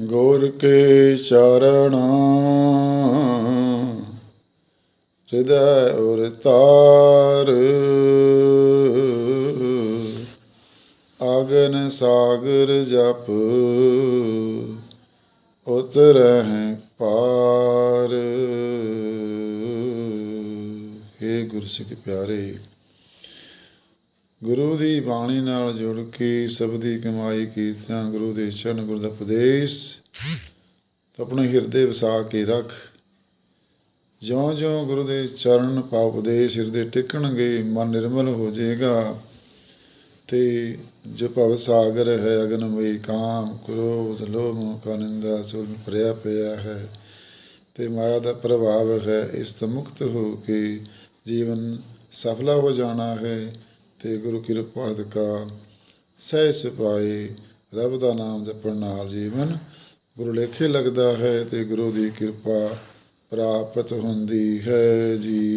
ਗੁਰ ਕੇ ਚਰਣਾ। ਹਿਰਦੈ ਉਰ ਤਾਰ। ਆਗਨ ਸਾਗਰ ਜਪ। ਉਤਰਹਿ ਪਾਰ। हे ਗੁਰਸਿੱਖ ਪਿਆਰੇ ਗੁਰੂ ਦੀ ਬਾਣੀ ਨਾਲ ਜੁੜ ਕੇ ਸਬਦੀ ਕਮਾਈ ਕੀਤਿਆਂ ਗੁਰੂ ਦੇ ਚਰਨ ਗੁਰੂ ਦਾ ਉਪਦੇਸ਼ ਆਪਣੇ ਹਿਰਦੇ ਵਸਾ ਕੇ ਰੱਖ। ਜਿਉਂ-ਜਿਉਂ ਗੁਰੂ ਦੇ ਚਰਨ ਪਾ ਉਪਦੇਸ਼ ਹਿਰਦੇ ਟਿਕਣਗੇ, ਮਨ ਨਿਰਮਲ ਹੋ ਜਾਏਗਾ। ਤੇ ਜੋ ਭਵ ਸਾਗਰ ਹੈ, ਅਗਨਮਈ ਕਾਮ ਕ੍ਰੋਧ, ਲੋਭ, ਮੋਹ ਨਿੰਦਾ ਜ਼ੁਲਮ ਭਰਿਆ ਪਿਆ ਹੈ। ਤੇ ਮਾਇਆ ਦਾ ਪ੍ਰਭਾਵ ਹੈ, ਇਸ ਤੋਂ ਮੁਕਤ ਹੋ ਕੇ ਜੀਵਨ ਸਫਲਾ ਹੋ ਜਾਣਾ ਹੈ। ਤੇ ਗੁਰੂ ਕਿਰਪਾ ਦਾ ਸਹਿ ਸਿਪਾਏ ਰੱਬ ਦਾ ਨਾਮ ਜਪਣ ਨਾਲ ਜੀਵਨ। ਗੁਰੂ ਲੇਖੇ ਲੱਗਦਾ ਹੈ ਤੇ ਗੁਰੂ ਦੀ ਕਿਰਪਾ ਪ੍ਰਾਪਤ ਹੁੰਦੀ ਹੈ ਜੀ।